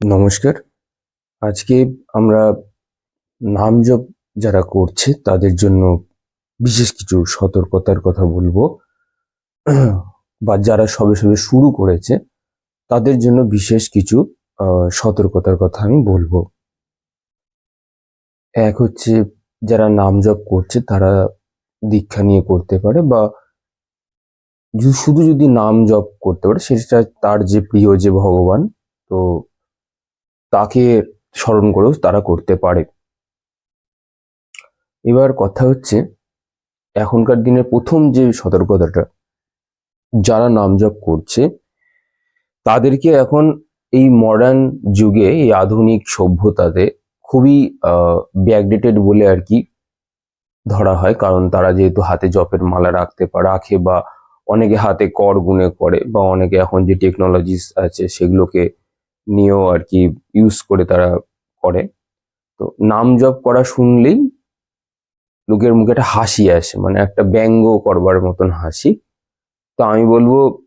নমস্কার। আজকে আমরা নাম জপ যারা করছে, তাদের জন্য বিশেষ কিছু সতর্কতার কথা বলব। বা যারা সবে সবে শুরু করেছে, তাদের জন্য বিশেষ কিছু সতর্কতার কথা আমি বলব। এক হচ্ছে, যারা নাম জপ করছে, তারা দীক্ষা নিয়ে করতে পারে বা শুধু যদি নাম জপ করতে পারে, সেটা তার যে প্রিয় যে ভগবান, তো তাকে স্মরণ করেও তারা করতে পারে। এবার কথা হচ্ছে, এখনকার দিনের প্রথম যে সতর্কতাটা, যারা নাম জপ করছে, তাদেরকে এখন এই মডার্ন যুগে, এই আধুনিক সভ্যতাতে খুবই ব্যাকডেটেড বলে আর কি ধরা হয়। কারণ তারা যেহেতু হাতে জপের মালা রাখতে রাখে বা অনেকে হাতে কর গুনে করে বা অনেকে এখন যে টেকনোলজিস আছে, সেগুলোকে নিয়েও আর কি ইউজ করে তারা করে। তো নাম জপ করা শুনলেই লোকের মুখে একটা হাসি আসে মানে একটা ব্যঙ্গ করবার মতন হাসি। তো আমি বলব,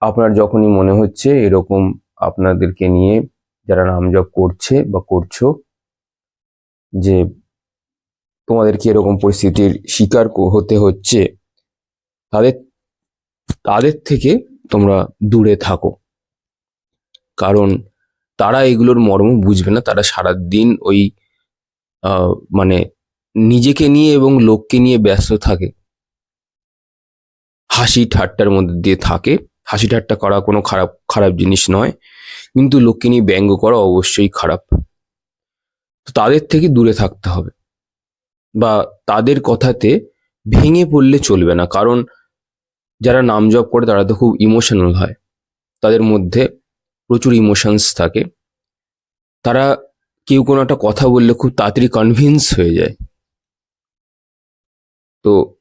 আপনার যখনই মনে হচ্ছে এরকম আপনাদেরকে নিয়ে যারা নাম জপ করছে বা করছ, যে তোমাদেরকে এরকম পরিস্থিতির শিকার কো- হতে হচ্ছে, তাদের তাদের থেকে তোমরা দূরে থাকো। কারণ তারা এগুলোর মর্ম বুঝবে না। তারা সারাদিন ওই মানে নিজেকে নিয়ে এবং লোককে নিয়ে ব্যস্ত থাকে। হাসি ঠাট্টার মধ্যে দিয়ে থাকে। হাসি ঠাট্টা করা কোনো খারাপ খারাপ জিনিস নয়। কিন্তু লোককে নিয়ে ব্যঙ্গ করা অবশ্যই খারাপ। তো তাদের থেকে দূরে থাকতে হবে। বা তাদের কথাতে ভেঙে পড়লে চলবে না। কারণ যারা নাম জপ করে তারা তো খুব ইমোশনাল হয়। তাদের মধ্যে প্রচুর ইমোশনস থাকে। তারা কেউ কোনো একটা কথা বললে খুব তাড়াতাড়ি কনভিন্স হয়ে যায়। তো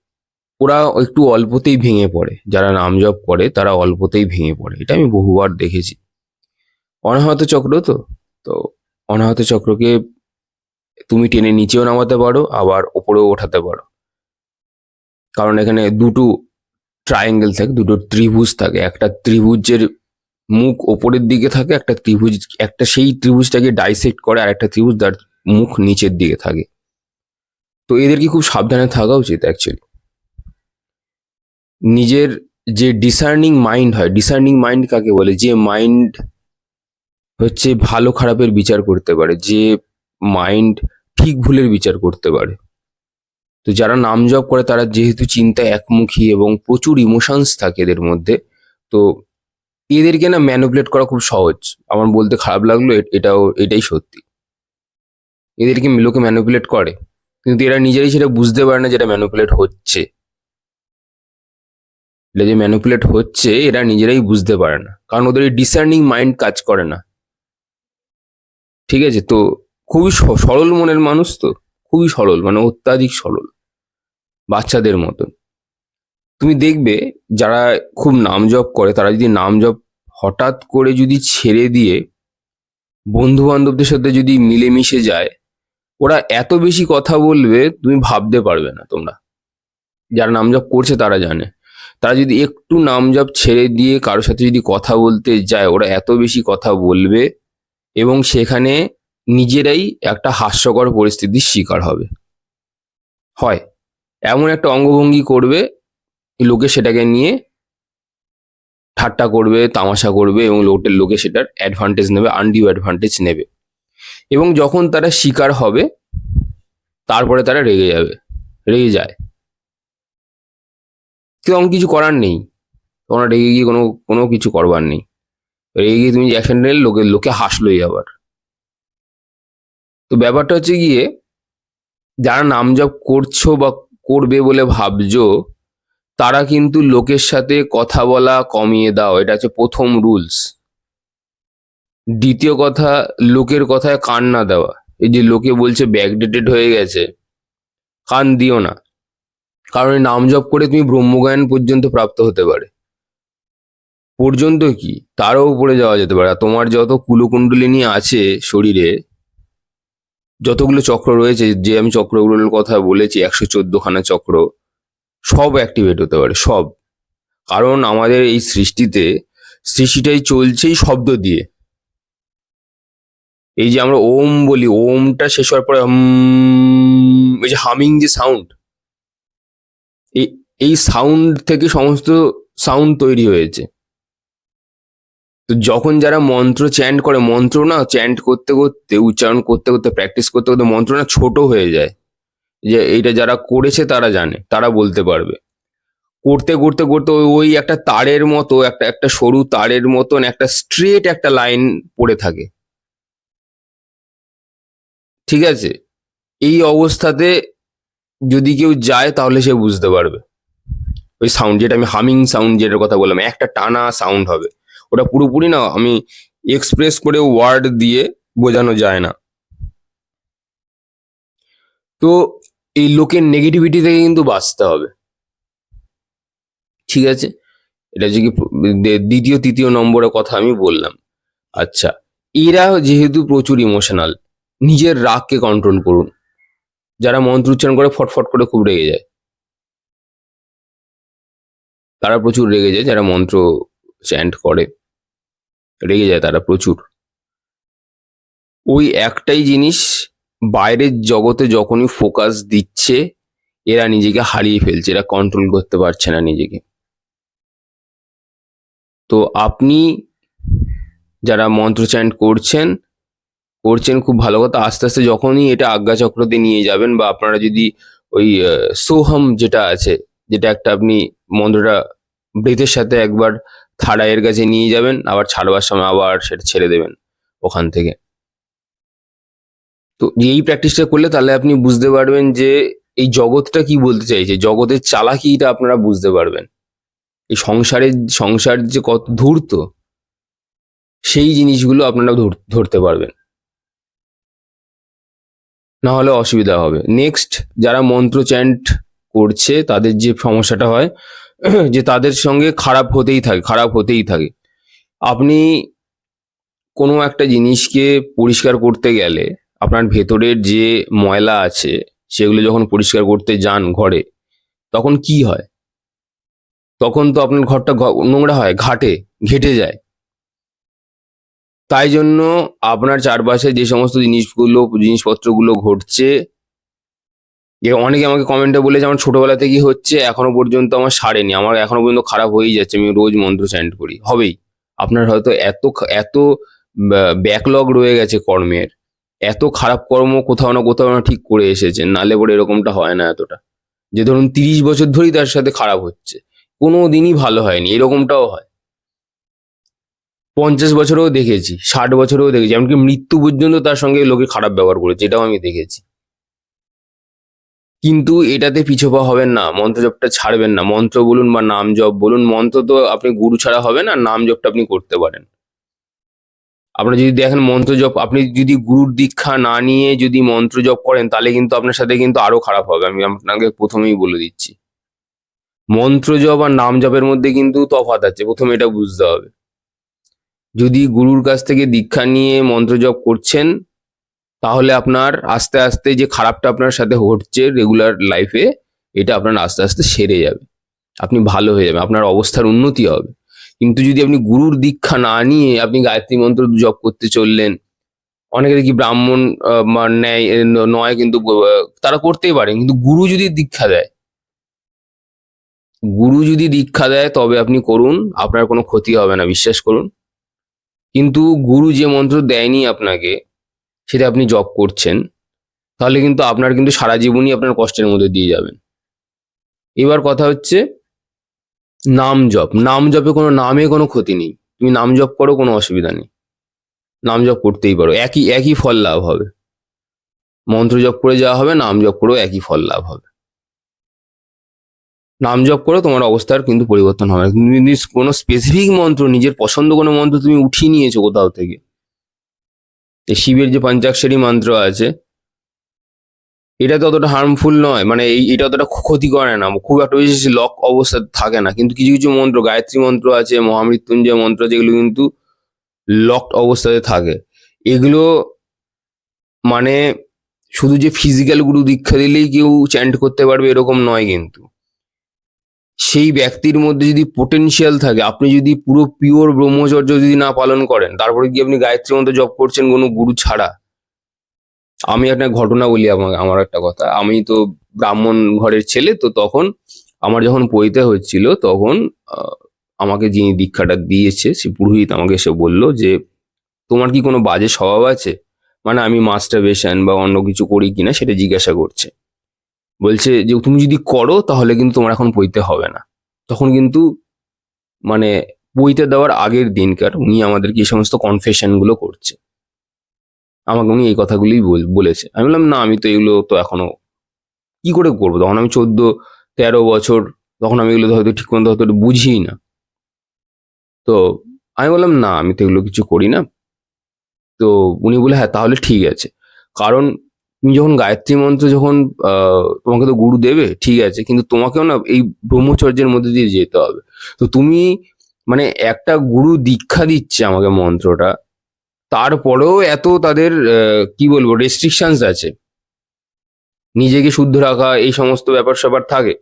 ওরা একটু অল্পতেই ভেঙে পড়ে। যারা নাম জপ করে, তারা অল্পতেই ভেঙে পড়ে। এটা আমি বহুবার দেখেছি। অনাহত চক্র তো? তো অনাহত চক্রকে তুমি টেনে নিচেও নামাতে পারো, আবার ওপরেও ওঠাতে পারো। কারণ এখানে দুটো ট্রায়াঙ্গেল থাকে, দুটো ত্রিভুজ থাকে। একটা ত্রিভুজের মুখ ওপরের দিকে থাকে, একটা ত্রিভুজ, একটা সেই ত্রিভুজটাকে ডাইসেক্ট করে আর একটা ত্রিভুজ তার মুখ নিচের দিকে থাকে। তো এদেরকে খুব সাবধানে থাকা উচিত অ্যাকচুয়ালি নিজের যে ডিসার্নিং মাইন্ড হয় ডিসার্নিং মাইন্ড কাকে বলে? যে মাইন্ড হচ্ছে ভালো খারাপের বিচার করতে পারে, যে মাইন্ড ঠিক ভুলের বিচার করতে পারে। তো যারা নাম জপ করে তারা যেহেতু চিন্তায় একমুখী এবং প্রচুর ইমোশনস থাকে এদের মধ্যে, তো এদেরকে না ম্যানুপুলেট করা খুব সহজ। আমার বলতে খারাপ লাগল এটাও, এটাই সত্যি। এদেরকে লোকে ম্যানুপুলেট করে, কিন্তু এরা নিজেরাই সেটা বুঝতে পারে না যেটা ম্যানুপুলেট হচ্ছে। এটা যে ম্যানুপুলেট হচ্ছে, এরা নিজেরাই বুঝতে পারে না। কারণ ওদের এই ডিসার্নিং মাইন্ড কাজ করে না। ঠিক আছে? তো খুবই সরল মনের মানুষ তো? খুবই সরল মানে অত্যাধিক সরল। বাচ্চাদের মতো তুমি দেখবে যারা খুব নাম জপ করে, তারা যদি নাম জপ হঠাৎ করে যদি ছেড়ে দিয়ে বন্ধু বান্ধবদের সাথে যদি মিলেমিশে যায়, ওরা এত বেশি কথা বলবে তুমি ভাবতে পারবে না তোমরা। যারা নাম জপ করছে তারা জানে। তারা যদি একটু নাম জপ ছেড়ে দিয়ে কারোর সাথে যদি কথা বলতে যায়, ওরা এত বেশি কথা বলবে এবং সেখানে নিজেরাই একটা হাস্যকর পরিস্থিতির শিকার হবে। হয়। এমন একটা অঙ্গভঙ্গি করবে লোকে সেটাকে নিয়ে ঠাট্টা করবে, তামাশা করবে এবং লোকের লোকে সেটার অ্যাডভান্টেজ নেবে আনডিউ অ্যাডভান্টেজ নেবে। এবং যখন তারা শিকার হবে, তারপরে তারা রেগে যাবে, রেগে যায়। তখন কিছু করার নেই। তোমরা রেগে গিয়ে কোনো কোনো কিছু করবার নেই। রেগে গিয়ে তুমি অ্যাকশন নিলে লোকে লোকে হাসলোই আবার। তো ব্যাপারটা হচ্ছে গিয়ে, যারা নাম জপ করছ বা করবে বলে ভাবছ তারা কিন্তু লোকের সাথে কথা বলা কমিয়ে দাও। এটা হচ্ছে প্রথম রুলস দ্বিতীয় কথা, লোকের কথায় কান না দেওয়া। এই যে লোকে বলছে ব্যাকডেটেড হয়ে গেছে, কান দিও না। কারণ নাম জপ করে তুমি ব্রহ্মজ্ঞান পর্যন্ত প্রাপ্ত হতে পারে। পর্যন্ত কি? তারও উপরে যাওয়া যেতে পারে। তোমার যত কুলকুণ্ডলিনী আছে শরীরে, যতগুলো চক্র রয়েছে, যে আমি চক্রগুলোর কথা বলেছি, একশো চোদ্দখানা চক্র সব অ্যাক্টিভেট হতে পারে, সব। কারণ আমাদের এই সৃষ্টিতে, সৃষ্টিটাই চলছেই শব্দ দিয়ে। এই যে আমরা ওম বলি, ওমটা শেষ হওয়ার পরে এই যে হামিং যে সাউন্ড এই সাউন্ড থেকে সমস্ত সাউন্ড তৈরি হয়েছে। তো যখন যারা মন্ত্র চ্যান্ট করে, মন্ত্র না চ্যান্ট করতে করতে, উচ্চারণ করতে করতে প্র্যাকটিস করতে করতে মন্ত্র না ছোট হয়ে যায়। যে এইটা যারা করেছে তারা জানে, তারা বলতে পারবে। করতে করতে করতে ওই- একটা তারের মতো, একটা একটা সরু তারের মতন একটা স্ট্রেট একটা লাইন পড়ে থাকে। ঠিক আছে? এই অবস্থাতে যদি কেউ যায় তাহলে সে বুঝতে পারবে। ওই সাউন্ড যেটা আমি হামিং সাউন্ড যেটার কথা বললাম, একটা টানা সাউন্ড হবে। ওটা পুরোপুরি না, আমি এক্সপ্রেস করে ওয়ার্ড দিয়ে বোঝানো যায় না। তো এই লোকের নেগেটিভিটি থেকে কিন্তু বাঁচতে হবে। ঠিক আছে? এটা হচ্ছে কি দ্বিতীয়, তৃতীয় নম্বরের কথা আমি বললাম। আচ্ছা এরা যেহেতু প্রচুর ইমোশনাল নিজের রাগকে কন্ট্রোল করুন। যারা মন্ত্র উচ্চারণ করে ফটফট করে খুব রেগে যায়। তারা প্রচুর রেগে যায়, যারা মন্ত্র চ্যান্ট করে। রেগে যায় তারা প্রচুর। ওই একটাই জিনিস বাইরের জগতে যখনই ফোকাস দিচ্ছে, এরা নিজেকে হারিয়ে ফেলছে, এরা কন্ট্রোল করতে পারছে না নিজেকে। তো আপনি যারা মন্ত্র চ্যান্ট করছেন করছেন খুব ভালো কথা, আস্তে আস্তে যখনই এটা আজ্ঞা চক্রতে নিয়ে যাবেন বা আপনারা যদি ওই সোহম যেটা আছে, যেটা একটা আপনি মন্ত্রটা ব্রেথের সাথে একবার থাড়াইয়ের কাছে নিয়ে যাবেন, আবার ছাড়বার সময় আবার সেটা ছেড়ে দেবেন ওখান থেকে। তো এই প্র্যাকটিসটা করলে তাহলে আপনি বুঝতে পারবেন যে এই জগৎটা কি বলতে চাইছে? জগতের চালাকিটা আপনারা বুঝতে পারবেন। এই সংসারের, সংসার যে কত ধূর্ত, সেই জিনিসগুলো আপনারা ধর- ধরতে পারবেন। না হলে অসুবিধা হবে। নেক্সট যারা মন্ত্র চ্যান্ট করছে, তাদের যে সমস্যাটা হয়, যে তাদের সঙ্গে খারাপ হতেই থাকে, খারাপ হতেই থাকে। আপনি কোনো একটা জিনিসকে পরিষ্কার করতে গেলে আপনার ভেতরের যে ময়লা আছে, সেগুলো যখন পরিষ্কার করতে যান ঘরে, তখন কি হয়? তখন তো আপনার ঘরটা নোংরা হয়, ঘাটে, ঘেটে যায়। তাই জন্য আপনার চারপাশে যে সমস্ত জিনিসগুলো, জিনিসপত্রগুলো ঘটছে অনেকে আমাকে কমেন্টে বলেছে, আমার ছোটবেলা থেকেই হচ্ছে, এখনও পর্যন্ত আমার সারেনি, আমার এখনও পর্যন্ত খারাপ হয়েই যাচ্ছে, আমি রোজ মন্ত্র চ্যান্ট করি। হবেই। আপনার হয়তো এত এত ব্যাকলগ রয়ে গেছে কর্মের। এত খারাপ কর্ম কোথাও না কোথাও না ঠিক করে এসেছেন নালে পরে এরকমটা হয় না এতটা। যে ধরুন তিরিশ বছর ধরেই তার সাথে খারাপ হচ্ছে কোনো দিনই ভালো হয়নি, এরকমটাও হয়। পঞ্চাশ বছরেও দেখেছি, ষাট বছরেও দেখেছি, এমনকি মৃত্যু পর্যন্ত তার সঙ্গে লোকে খারাপ ব্যবহার করেছে, এটাও আমি দেখেছি। কিন্তু এটাতে পিছোপা হবেন না মন্ত্র জপটা ছাড়বেন না, মন্ত্র বলুন বা নাম জপ বলুন, মন্ত্র তো আপনি গুরু ছাড়া হবে না, নাম জপটা আপনি করতে পারেন। আপনারা যদি দেখেন মন্ত্র জপ, আপনি যদি গুরুর দীক্ষা না নিয়ে যদি মন্ত্র জপ করেন, তাহলে কিন্তু আপনার সাথে কিন্তু আরও খারাপ হবে। আমি আপনাকে প্রথমেই বলে দিচ্ছি। মন্ত্র জপ আর নাম জপের মধ্যে কিন্তু তফাৎ আছে। প্রথমে এটা বুঝতে হবে। যদি গুরুর কাছ থেকে দীক্ষা নিয়ে মন্ত্র জপ করছেন, তাহলে আপনার আস্তে আস্তে যে খারাপটা আপনার সাথে ঘটছে রেগুলার লাইফে এটা আপনার আস্তে আস্তে সেরে যাবে। আপনি ভালো হয়ে যাবে আপনার অবস্থার উন্নতি হবে। কিন্তু যদি আপনি গুরুর দীক্ষা না নিয়ে আপনি গায়ত্রী মন্ত্র জপ করতে চললেন, অনেকে দেখি ব্রাহ্মণ নেয় নয় কিন্তু তারা করতেই পারে কিন্তু গুরু যদি দীক্ষা দেয়, গুরু যদি দীক্ষা দেয়, তবে আপনি করুন, আপনার কোনো ক্ষতি হবে না, বিশ্বাস করুন। কিন্তু গুরু যে মন্ত্র দেয়নি আপনাকে, সেটা আপনি জপ করছেন, তাহলে কিন্তু আপনার কিন্তু সারা জীবনই আপনার কষ্টের মধ্যে দিয়ে যাবেন। এবার কথা হচ্ছে নাম জপ। নাম জপে কোনো নামে কোনো ক্ষতি নেই। তুমি নাম জপ করো, কোনো অসুবিধা নেই। নাম জপ করতেই পারো। একই একই ফল লাভ হবে। মন্ত্র জপ করে যাওয়া হবে, নাম জপ করেও একই ফল লাভ হবে। নাম জপ করে, তোমার অবস্থার কিন্তু পরিবর্তন হবে। তুমি কোনো স্পেসিফিক মন্ত্র, নিজের পছন্দ কোনো মন্ত্র তুমি উঠিয়ে নিয়েছো কোথাও থেকে শিবের যে পঞ্চাক্ষরী মন্ত্র আছে এটা তো অতটা হার্মফুল নয়। মানে এই, এটা অতটা ক্ষতি করে না। খুব একটা বেশি লক অবস্থা থাকে না। কিন্তু কিছু কিছু মন্ত্র, গায়ত্রী মন্ত্র আছে, মহামৃত্যুঞ্জয় মন্ত্র যেগুলো কিন্তু লকড অবস্থাতে থাকে। এগুলো মানে শুধু যে ফিজিক্যাল গুরু দীক্ষা দিলেই কেউ চ্যান্ট করতে পারবে এরকম নয় কিন্তু। সেই ব্যক্তির মধ্যে যদি পোটেনশিয়াল থাকে, আপনি যদি পুরো পিওর ব্রহ্মচর্য যদি না পালন করেন, তারপরে কি আপনি গায়ত্রী মন্ত্র জপ করছেন কোনো গুরু ছাড়া? আমি একটা ঘটনা বলি আমাকে আমার একটা কথা। আমি তো ব্রাহ্মণ ঘরের ছেলে, তো তখন আমার যখন পইতে হচ্ছিল তখন আমাকে যিনি দীক্ষাটা দিয়েছে, সে পুরোহিত আমাকে এসে বলল যে, তোমার কি কোনো বাজে স্বভাব আছে? মানে আমি মাস্টারবেশন বা অন্য কিছু করি কিনা সেটা জিজ্ঞাসা করছে। বলছে যে, তুমি যদি করো, তাহলে কিন্তু তোমার এখন পইতে হবে না। তখন কিন্তু মানে পইতে দেওয়ার আগের দিনকার উনি আমাদেরকে এই সমস্ত কনফেশনগুলো করছে। আমাকে উনি এই কথাগুলোই বল- বলেছে। আমি বললাম, না, আমি তো এগুলো তো এখনও কি করে করব? তখন আমি চোদ্দ, তেরো বছর, তখন আমি এগুলো হয়তো ঠিক মতো হয়তো বুঝিই না। তো আমি বললাম, না, আমি তো এগুলো কিছু করি না। তো উনি বলে হ্যাঁ তাহলে ঠিক আছে। কারণ তুমি যখন গায়ত্রী মন্ত্র যখন তোমাকে তো গুরু দেবে, ঠিক আছে, কিন্তু তোমাকেও না এই ব্রহ্মচর্যের মধ্যে দিয়ে যেতে হবে। তো তুমি মানে একটা গুরু দীক্ষা দিচ্ছে আমাকে মন্ত্রটা তারপরেও এত তাদের কি বলব রেস্ট্রিকশনস আছে। নিজেকে শুদ্ধ রাখা, এই সমস্ত ব্যাপার স্যাপার থাকে।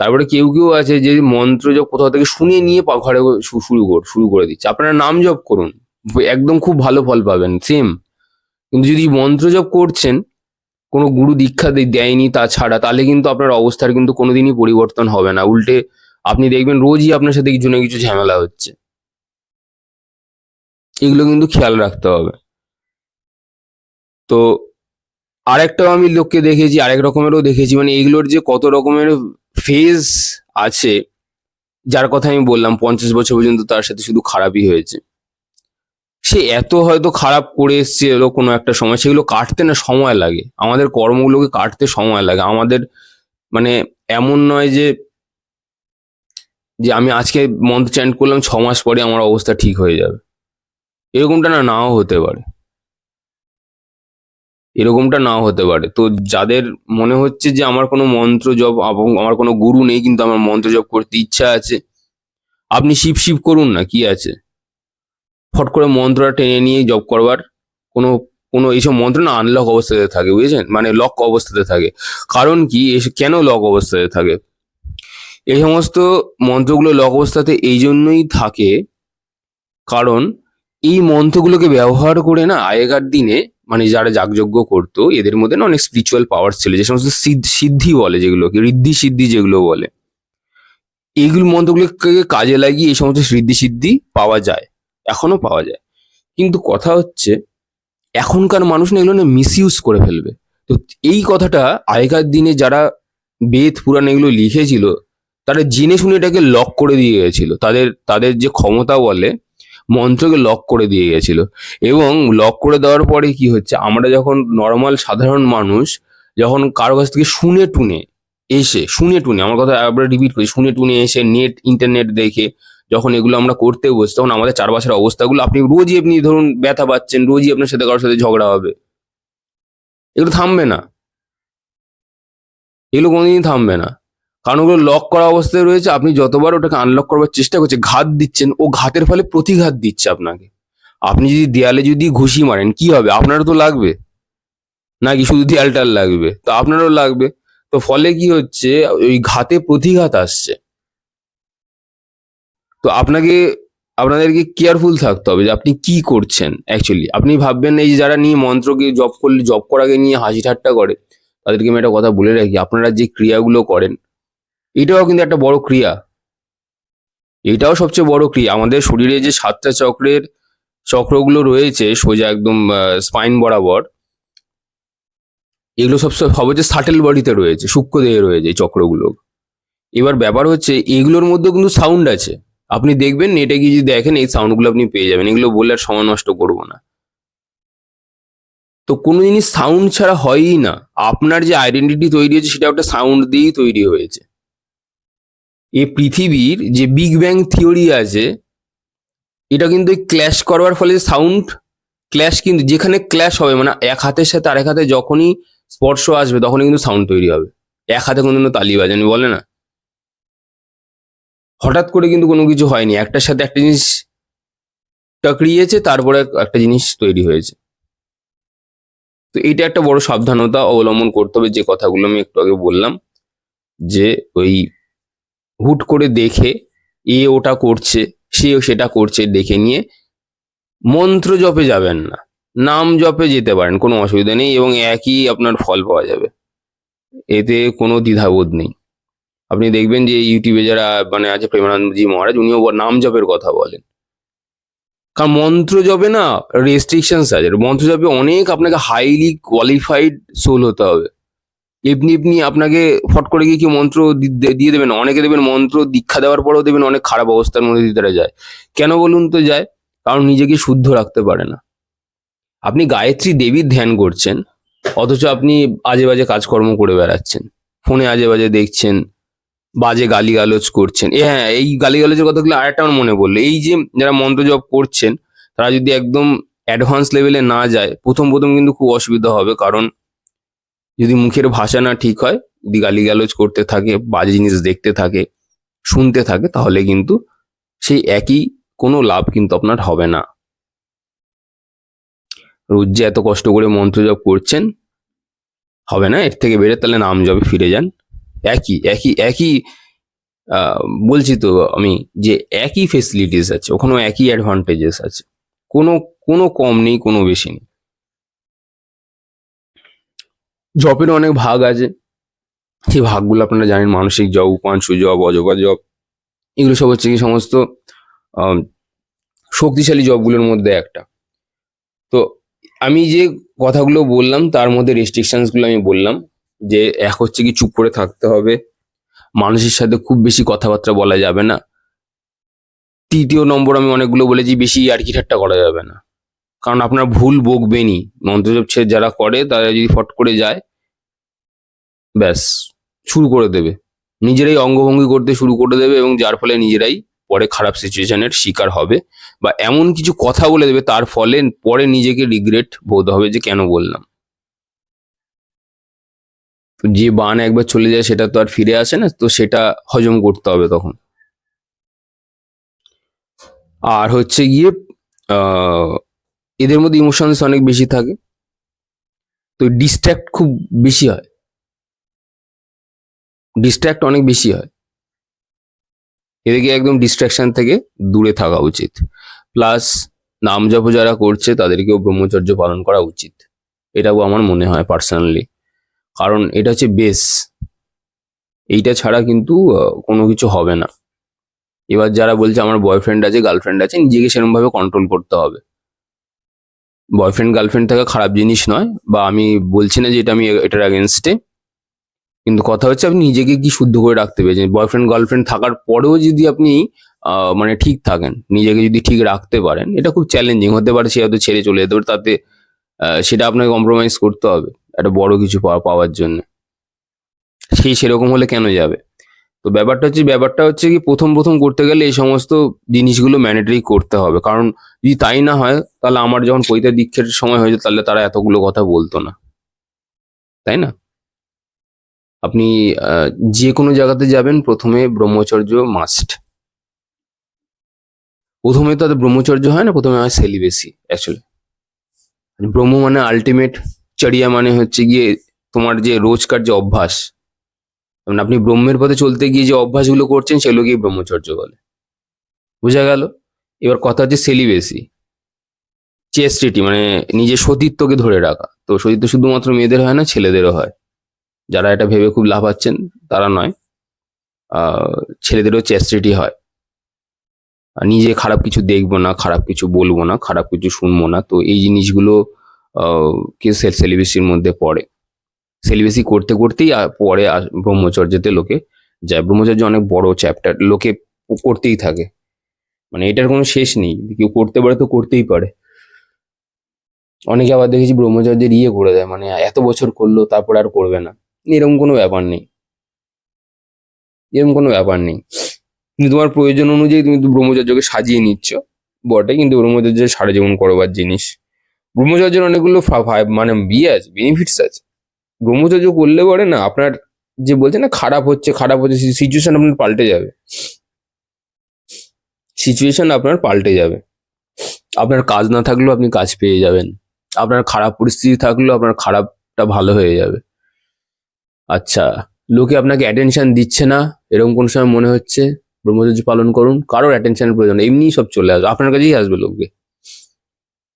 তারপরে কেউ কেউ আছে যে মন্ত্র জপ কোথাও থেকে শুনে নিয়ে ঘরে শুরু কর, শুরু করে দিচ্ছে। আপনারা নাম জপ করুন। একদম খুব ভালো ফল পাবেন সেম কিন্তু যদি মন্ত্র জপ করছেন, কোনো গুরু দীক্ষা দেয়নি তাছাড়া তাহলে কিন্তু আপনার অবস্থার কিন্তু কোনোদিনই পরিবর্তন হবে না। উল্টে আপনি দেখবেন রোজই আপনার সাথে কিছু না কিছু ঝামেলা হচ্ছে। এগুলো কিন্তু খেয়াল রাখতে হবে। তো আরেকটাও আমি লোককে দেখেছি, আরেক রকমেরও দেখেছি মানে এগুলোর যে কত রকমের ফেজ আছে, যার কথা আমি বললাম, পঞ্চাশ বছর পর্যন্ত তার সাথে শুধু খারাপই হয়েছে। সে এত হয়তো খারাপ করে এসছে এলো কোনো একটা সময়, সেগুলো কাটতে না সময় লাগে। আমাদের কর্মগুলোকে কাটতে সময় লাগে। আমাদের মানে এমন নয় যে যে আমি আজকে মন্ত্র চ্যান্ট করলাম, ছ মাস পরে আমার অবস্থা ঠিক হয়ে যাবে। এরকমটা না, নাও হতে পারে। এরকমটা নাও হতে পারে। তো যাদের মনে হচ্ছে যে আমার কোনো মন্ত্র জপ আমার কোনো গুরু নেই, কিন্তু আমার মন্ত্র জপ করতে ইচ্ছা আছে, আপনি শিব শিব করুন না, কি আছে? ফট করে মন্ত্রটা টেনে নিয়ে জপ করবার কোনো কোনো এইসব মন্ত্র না আনলক অবস্থাতে থাকে, বুঝেছেন? মানে লক অবস্থাতে থাকে। কারণ কি? কেন লক অবস্থাতে থাকে? এই সমস্ত মন্ত্রগুলো লক অবস্থাতে এই জন্যই থাকে, কারণ এই মন্ত্রগুলোকে ব্যবহার করে না আগেকার দিনে মানে যারা যাগযজ্ঞ করতো, এদের মধ্যে না অনেক স্পিরিচুয়াল পাওয়ার ছিল, যে সমস্ত সিদ্ধ- বলে যেগুলোকে, ঋদ্ধি সিদ্ধি যেগুলো বলে। এইগুলো মন্ত্রগুলোকে কাজে লাগিয়ে এই সমস্ত সিদ্ধি সিদ্ধি পাওয়া যায় এখনও পাওয়া যায়। কিন্তু কথা হচ্ছে, এখনকার মানুষ না এগুলো না মিসইউজ করে ফেলবে। তো এই কথাটা আগেকার দিনে যারা বেদ পুরাণ এগুলো লিখেছিল, তারা জেনে শুনে এটাকে লক করে দিয়ে গেছিল। তাদের তাদের যে ক্ষমতা বলে মন্ত্রকে লক করে দিয়ে গেছিল। এবং লক করে দেওয়ার পরে কি হচ্ছে? আমরা যখন নর্মাল সাধারণ মানুষ, যখন কারও কাছ থেকে শুনে টুনে এসে, শুনে টুনে, আমার কথা আবার রিপিট করি, শুনে টুনে এসে নেট ইন্টারনেট দেখে যখন এগুলো আমরা করতে বসি, তখন আমাদের চারপাশের অবস্থাগুলো, আপনি রোজই আপনি ধরুন ব্যথা পাচ্ছেন, রোজই আপনার সাথে কারোর সাথে ঝগড়া হবে। এগুলো থামবে না। এগুলো কোনোদিনই থামবে না। কারণ ওগুলো লক করা অবস্থায় রয়েছে, আপনি যতবার ওটাকে আনলক করবার চেষ্টা করছে ঘাত দিচ্ছেন, ও ঘাতের ফলে প্রতিঘাত দিচ্ছে আপনাকে। আপনি যদি দেয়ালে যদি ঘুষি মারেন, কি হবে? আপনারও তো লাগবে। নাকি শুধু দেয়ালটার লাগবে? তো আপনারও লাগবে। তো ফলে কি হচ্ছে? ওই ঘাতে প্রতিঘাত আসছে। তো আপনাকে, আপনাদেরকে কেয়ারফুল থাকতে হবে যে আপনি কি করছেন অ্যাকচুয়ালি আপনি ভাববেন এই যে যারা নিয়ে মন্ত্রকে জব করলে জব করাকে নিয়ে হাসি ঠাট্টা করে, তাদেরকে আমি একটা কথা বলে রাখি। আপনারা যে ক্রিয়াগুলো করেন এটাও কিন্তু একটা বড় ক্রিয়া। এটাও সবচেয়ে বড় ক্রিয়া। আমাদের শরীরে যে সাতটা চক্রের চক্রগুলো রয়েছে, সোজা একদম স্পাইন বরাবর, এগুলো সব সব হচ্ছে সাটেল বডিতে রয়েছে, সূক্ষ্ম দেহে রয়েছে চক্রগুলো। এবার ব্যাপার হচ্ছে, এগুলোর মধ্যেও কিন্তু সাউন্ড আছে। আপনি দেখবেন নেটে গিয়ে যদি দেখেন, এই সাউন্ডগুলো আপনি পেয়ে যাবেন। এগুলো বললে আর সময় নষ্ট করব না। তো কোনো জিনিস সাউন্ড ছাড়া হয়ই না। আপনার যে আইডেন্টিটি তৈরি হয়েছে, সেটা একটা সাউন্ড দিয়েই তৈরি হয়েছে। এই পৃথিবীর যে বিগ ব্যাং থিওরি আছে, এটা কিন্তু ক্ল্যাশ করবার ফলে সাউন্ড ক্ল্যাশ কিন্তু যেখানে ক্ল্যাশ হবে মানে এক হাতের সাথে আরেক হাতে যখনই স্পর্শ আসবে, তখনই কিন্তু সাউন্ড তৈরি হবে। এক হাতে কোনোদিনও তালি বাজানি বলে না? হঠাৎ করে কিন্তু কোনো কিছু হয়নি, একটার সাথে একটা জিনিস টকরিয়েছে, তারপরে একটা জিনিস তৈরি হয়েছে। তো এটা একটা বড় সাবধানতা অবলম্বন করতে হবে, যে কথাগুলো আমি একটু আগে বললাম, যে ওই হুট করে দেখে এ ওটা করছে, সে সেটা করছে দেখে নিয়ে মন্ত্র জপে যাবেন না, নাম জপে যেতে পারেন, কোনো অসুবিধা নেই এবং একই আপনার ফল পাওয়া যাবে। এতে কোনো দ্বিধাবোধ নেই। আপনি দেখবেন যে ইউটিউবে যারা মানে আছে প্রেমানন্দজি মহারাজ, উনিও নাম জপের কথা বলেন। কারণ মন্ত্র জপে না রেস্ট্রিকশনস আছে। মন্ত্র জপে অনেক আপনাকে হাইলি কোয়ালিফাইড সোল হতে হবে। এমনি এমনি আপনাকে ফট করে গিয়ে কি মন্ত্র দিয়ে দেবেন, অনেকে দেবেন মন্ত্র দীক্ষা দেওয়ার পরেও দেবেন অনেক খারাপ অবস্থার মধ্যে দিয়ে তারা যায়। কেন বলুন তো যায়? কারণ নিজেকে শুদ্ধ রাখতে পারে না। আপনি গায়ত্রী দেবীর ধ্যান করছেন, অথচ আপনি আজে বাজে কাজকর্ম করে বেড়াচ্ছেন। ফোনে আজে বাজে দেখছেন, বাজে গালিগালোচ করছেন। এ হ্যাঁ এই গালিগালোচের কথাগুলো আরেকটা আমার মনে পড়ল। এই যে যারা মন্ত্র জপ করছেন, তারা যদি একদম অ্যাডভান্স লেভেলে না যায়, প্রথম প্রথম কিন্তু খুব অসুবিধা হবে। কারণ যদি মুখের ভাষা না ঠিক হয় যদি গালিগালোচ করতে থাকে, বাজে জিনিস দেখতে থাকে, শুনতে থাকে, তাহলে কিন্তু সেই একই কোনো লাভ কিন্তু আপনার হবে না। রোজ যে এত কষ্ট করে মন্ত্র জপ করছেন, হবে না? এর থেকে বেড়ে তাহলে নাম জবে ফিরে যান। একই একই একই বলছি তো আমি যে একই ফেসিলিটিস আছে, ওখানেও একই অ্যাডভান্টেজেস আছে। কোনো কোনো কম নেই, কোনো বেশি নেই। জবের অনেক ভাগ আছে। সেই ভাগগুলো আপনারা জানেন, মানসিক জব উপাংশু জব অজগর জব এগুলো সব হচ্ছে কি সমস্ত শক্তিশালী জবগুলোর মধ্যে একটা। তো আমি যে কথাগুলো বললাম, তার মধ্যে রেস্ট্রিকশনসগুলো আমি বললাম, যে এক হচ্ছে কি চুপ করে থাকতে হবে, মানুষের সাথে খুব বেশি কথাবার্তা বলা যাবে না। তৃতীয় নম্বর আমি অনেকগুলো বলেছি, বেশি আর কি ঠাট্টা করা যাবে না। কারণ আপনার ভুল বকবেনই। মন্ত্রজপ ছেড়ে যারা করে, তারা যদি ফট করে যায়, ব্যাস, শুরু করে দেবে। নিজেরাই অঙ্গভঙ্গি করতে শুরু করে দেবে এবং যার ফলে নিজেরাই পরে খারাপ সিচুয়েশনের শিকার হবে বা এমন কিছু কথা বলে দেবে, তার ফলে পরে নিজেকে রিগ্রেট বোধ হবে যে কেন বললাম। যে বান একবার চলে যায়, সেটা তো আর ফিরে আসে না, তো সেটা হজম করতে হবে তখন। আর হচ্ছে গিয়ে এদের মধ্যে ইমোশনস অনেক বেশি থাকে। তো ডিস্ট্র্যাক্ট খুব বেশি হয়। ডিস্ট্র্যাক্ট অনেক বেশি হয়। এদেরকে একদম ডিস্ট্র্যাকশন থেকে দূরে থাকা উচিত। প্লাস নাম জপ যারা করছে, তাদেরকেও ব্রহ্মচর্য পালন করা উচিত। এটাও আমার মনে হয় পার্সোনালি কারণ এটা হচ্ছে বেস এইটা ছাড়া কিন্তু কোনো কিছু হবে না। এবার যারা বলছে, আমার বয়ফ্রেন্ড আছে গার্লফ্রেন্ড আছে, নিজেকে সেরকম ভাবে কন্ট্রোল করতে হবে। বয়ফ্রেন্ড গার্লফ্রেন্ড থাকা খারাপ জিনিস নয় বা আমি বলছি না যে এটা আমি এটার অ্যাগেনস্টে কিন্তু কথা হচ্ছে আপনি নিজেকে কি শুদ্ধ করে রাখতে পেরেছেন? বয়ফ্রেন্ড গার্লফ্রেন্ড থাকার পরেও যদি আপনি মানে ঠিক থাকেন, নিজেকে যদি ঠিক রাখতে পারেন, এটা খুব চ্যালেঞ্জিং হতে পারে, সে হয়তো ছেড়ে চলে যেতে পারে, তাতে সেটা আপনাকে কম্প্রোমাইজ করতে হবে, একটা বড় কিছু পাওয়া- পাওয়ার জন্য। সেই সেরকম হলে কেন যাবে? তো ব্যাপারটা হচ্ছে ব্যাপারটা হচ্ছে কি, প্রথম প্রথম করতে গেলে এই সমস্ত জিনিসগুলো ম্যান্ডেটরি করতে হবে। কারণ যদি তাই না হয়, তাহলে আমার যখন পৈতা দীক্ষার সময় হয়েছে, তাহলে তারা এতগুলো কথা বলতো না। তাই না? আপনি যে কোনো জায়গাতে যাবেন, প্রথমে ব্রহ্মচর্য মাস্ট প্রথমে তো ব্রহ্মচর্য হয় না, প্রথমে হয় সেলিবেসি অ্যাকচুয়ালি ব্রহ্ম মানে আলটিমেট চরিয়া মানে হচ্ছে গিয়ে তোমার যে রোজকার যে অভ্যাস মানে আপনি ব্রহ্মের পথে চলতে গিয়ে যে অভ্যাসগুলো করছেন, সেগুলোকেই ব্রহ্মচর্য বলে। বোঝা গেল? এবার কথা হচ্ছে সেলিবেসি চেস্টিটি মানে নিজের সতীত্বকে ধরে রাখা। তো সতীত্ব শুধুমাত্র মেয়েদের হয় না, ছেলেদেরও হয়। যারা এটা ভেবে খুব লাভ পাচ্ছেন তারা নয়। ছেলেদেরও চেস্টিটি হয়। নিজে খারাপ কিছু দেখব না, খারাপ কিছু বলব না, খারাপ কিছু শুনব না। তো এই জিনিসগুলো কে সেলিবেসির মধ্যে পড়ে। সেলিবেসি করতে করতেই পরে ব্রহ্মচর্যতে লোকে যায়। ব্রহ্মচর্য অনেক বড় চ্যাপ্টার লোকে করতেই থাকে। মানে এটার কোনো শেষ নেই। কেউ করতে পারে তো করতেই পারে। অনেকে আবার দেখেছি ব্রহ্মচর্যের ইয়ে করে দেয় মানে এত বছর করল, তারপর আর করবে না। এরকম কোনো ব্যাপার নেই। এরকম কোনো ব্যাপার নেই। কিন্তু তোমার প্রয়োজন অনুযায়ী তুমি ব্রহ্মচর্যকে সাজিয়ে নিচ্ছ, বটে। কিন্তু ব্রহ্মচর্য সারা জীবন করবার জিনিস। ব্রহ্মচর্যের অনেকগুলো মানে বিয়ে আছে বেনিফিটস আছে। ব্রহ্মচর্য করলে পরে না আপনার যে বলছে না খারাপ হচ্ছে খারাপ হচ্ছে সিচুয়েশন আপনার পাল্টে যাবে। সিচুয়েশন আপনার পাল্টে যাবে। আপনার কাজ না থাকলেও আপনি কাজ পেয়ে যাবেন। আপনার খারাপ পরিস্থিতি থাকলেও আপনার খারাপটা ভালো হয়ে যাবে। আচ্ছা লোকে আপনাকে অ্যাটেনশন দিচ্ছে না এরকম কোন সময় মনে হচ্ছে? ব্রহ্মচর্য পালন করুন কারোর অ্যাটেনশনের প্রয়োজন নেই, এমনিই সব চলে আসবে আপনার কাছেই আসবে লোকে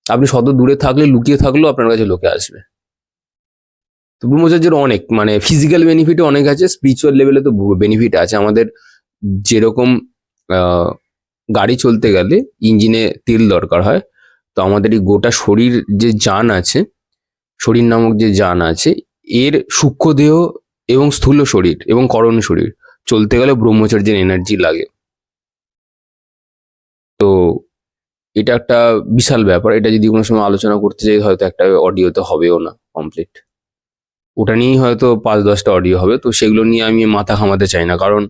আপনি শত দূরে থাকলে লুকিয়ে থাকলেও আপনার কাছে লোকে আসবে। তো ব্রহ্মচর্যের অনেক মানে ফিজিক্যাল বেনিফিট অনেক আছে স্পিরিচুয়াল লেভেলে তো বেনিফিট আছে। আমাদের যেরকম গাড়ি চলতে গেলে ইঞ্জিনে তেল দরকার হয়, তো আমাদের এই গোটা শরীর যে যান আছে, শরীর নামক যে যান আছে, এর সূক্ষ্ম দেহ এবং স্থূল শরীর এবং করণ শরীর চলতে গেলে ব্রহ্মচর্যের এনার্জি লাগে। তো এটা একটা বিশাল ব্যাপার, এটা যদি কোনো সময় আলোচনা করতে চাই হয়তো একটা অডিওতে হবেও না কমপ্লিট ওটা নিয়েই হয়তো পাঁচ দশটা অডিও হবে, তো সেগুলো নিয়ে আমি মাথা ঘামাতে চাই না। কারণ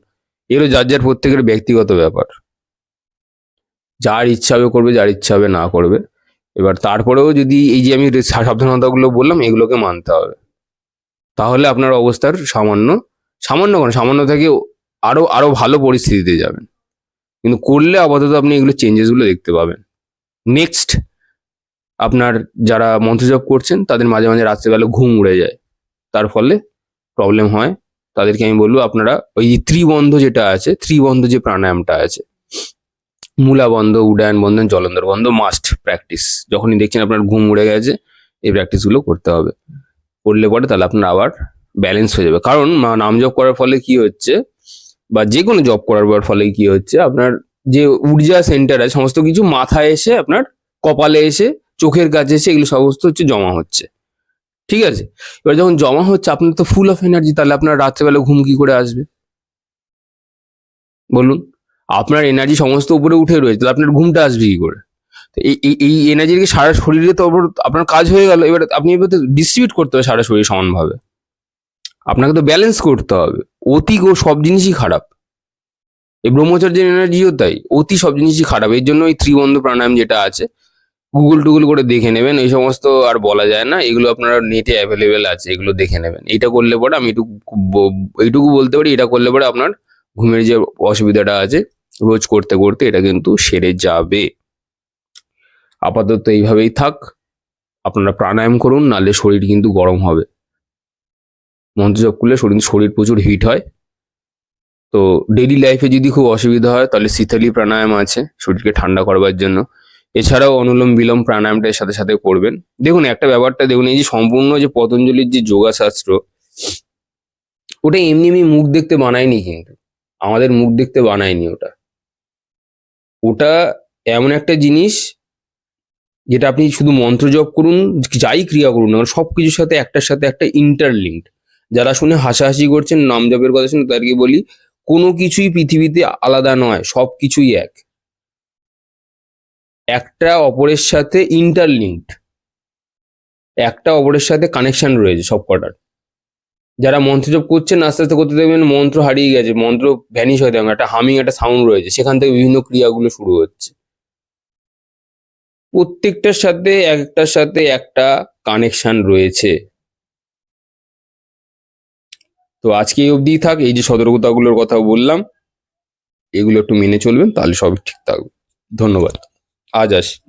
এগুলো যার যার প্রত্যেকের ব্যক্তিগত ব্যাপার। যার ইচ্ছা হবে করবে, যার ইচ্ছা হবে না করবে। এবার তারপরেও যদি এই যে আমি সাবধানতাগুলো বললাম, এগুলোকে মানতে হবে। তাহলে আপনার অবস্থার সামান্য সামান্য কেন, সামান্য থেকে আরও আরও ভালো পরিস্থিতিতে যাবেন। কিন্তু করলে আপাতত আপনি এগুলো চেঞ্জেসগুলো দেখতে পাবেন। নেক্সট, আপনার যারা মন্ত্রজপ করছেন, তাদের মাঝে মাঝে রাত্রেবেলা ঘুম উড়ে যায়। তার ফলে প্রবলেম হয়। তাদেরকে আমি বলব আপনারা ওই ত্রিবন্ধ যেটা আছে, ত্রিবন্ধ যে প্রাণায়ামটা আছে, মূলা বন্ধ, উডায়ন বন্ধন জলন্ধর বন্ধ মাস্ট প্র্যাকটিস যখনই দেখছেন আপনার ঘুম উড়ে গেছে, এই প্র্যাকটিসগুলো করতে হবে। করলে পরে তাহলে আপনার আবার ব্যালেন্স হয়ে যাবে। কারণ নাম জপ করার ফলে কি হচ্ছে, বা যে কোনো জব করার ফলে কি হচ্ছে, আপনার যে ঊর্জা সেন্টার আছে, সমস্ত কিছু মাথায় এসে আপনার কপালে এসে, চোখের কাছে এসে এগুলো সমস্ত হচ্ছে জমা হচ্ছে। ঠিক আছে? এবার যখন জমা হচ্ছে আপনার তো ফুল অফ এনার্জি তাহলে আপনার রাত্রেবেলা ঘুম কি করে আসবে? বলুন। আপনার এনার্জি সমস্ত উপরে উঠে রয়েছে, তাহলে আপনার ঘুমটা আসবে কি করে? এই, এই- এই এনার্জিকে সারা শরীরে তো আপনার কাজ হয়ে গেল, এবার আপনি এবার ডিস্ট্রিবিউট করতে হবে সারা শরীর সমানভাবে। আপনাকে তো ব্যালেন্স করতে হবে। অতি গো সব জিনিসই খারাপ। এই ব্রহ্মচর্যের এনার্জিও তাই, অতি সব জিনিসই খারাপ। এর জন্য ওই ত্রিবন্ধ প্রাণায়াম যেটা আছে গুগল টুগল করে দেখে নেবেন, এই সমস্ত আর বলা যায় না। এগুলো আপনারা নেটে অ্যাভেলেবেল আছে, এগুলো দেখে নেবেন। এটা করলে পরে আমি এটুকু ব- এইটুকু বলতে পারি, এটা করলে পরে আপনার ঘুমের যে অসুবিধাটা আছে, রোজ করতে করতে এটা কিন্তু সেরে যাবে। আপাতত এইভাবেই থাক। আপনারা প্রাণায়াম করুন, নাহলে শরীর কিন্তু গরম হবে। মন্ত্রজপ করলে শরীর শরীর প্রচুর হিট হয়। তো ডেইলি লাইফে যদি খুব অসুবিধা হয়, তাহলে শীতলী প্রাণায়াম আছে, শরীরকে ঠান্ডা করবার জন্য। এছাড়াও অনুলোম বিলোম প্রাণায়ামটা সাথে সাথে করবেন। দেখুন, একটা ব্যাপারটা দেখুন, এই যে সম্পূর্ণ যে পতঞ্জলির যে যোগাশাস্ত্র, ওটা এমনি এমনি মুখ দেখতে বানায়নি কিন্তু। আমাদের মুখ দেখতে বানায়নি ওটা। ওটা এমন একটা জিনিস যেটা আপনি শুধু মন্ত্র জপ করুন, যাই ক্রিয়া করুন না সব কিছুর সাথে একটার সাথে একটা ইন্টারলিঙ্কড যারা শুনে হাসাহাসি করছেন, নাম জপের কথা শুনে তাদেরকে বলি, কোনো কিছুই পৃথিবীতে আলাদা নয় সব কিছুই এক। একটা অপরের সাথে ইন্টারলিঙ্কড একটা অপরের সাথে কানেকশন রয়েছে সব কটার যারা মন্ত্র জপ করছেন, আস্তে আস্তে করতে দেখবেন মন্ত্র হারিয়ে গেছে, মন্ত্র ভ্যানিশ হয়ে যাবে, একটা হামিং একটা সাউন্ড রয়েছে, সেখান থেকে বিভিন্ন ক্রিয়াগুলো শুরু হচ্ছে। প্রত্যেকটার সাথে একটার সাথে একটা কানেকশন রয়েছে। তো আজকে এই অবধিই থাক, এই যে সতর্কতাগুলোর কথা বললাম, এগুলো একটু মেনে চলবেন, তাহলে সবই ঠিক থাকবে। ধন্যবাদ। আজ আসি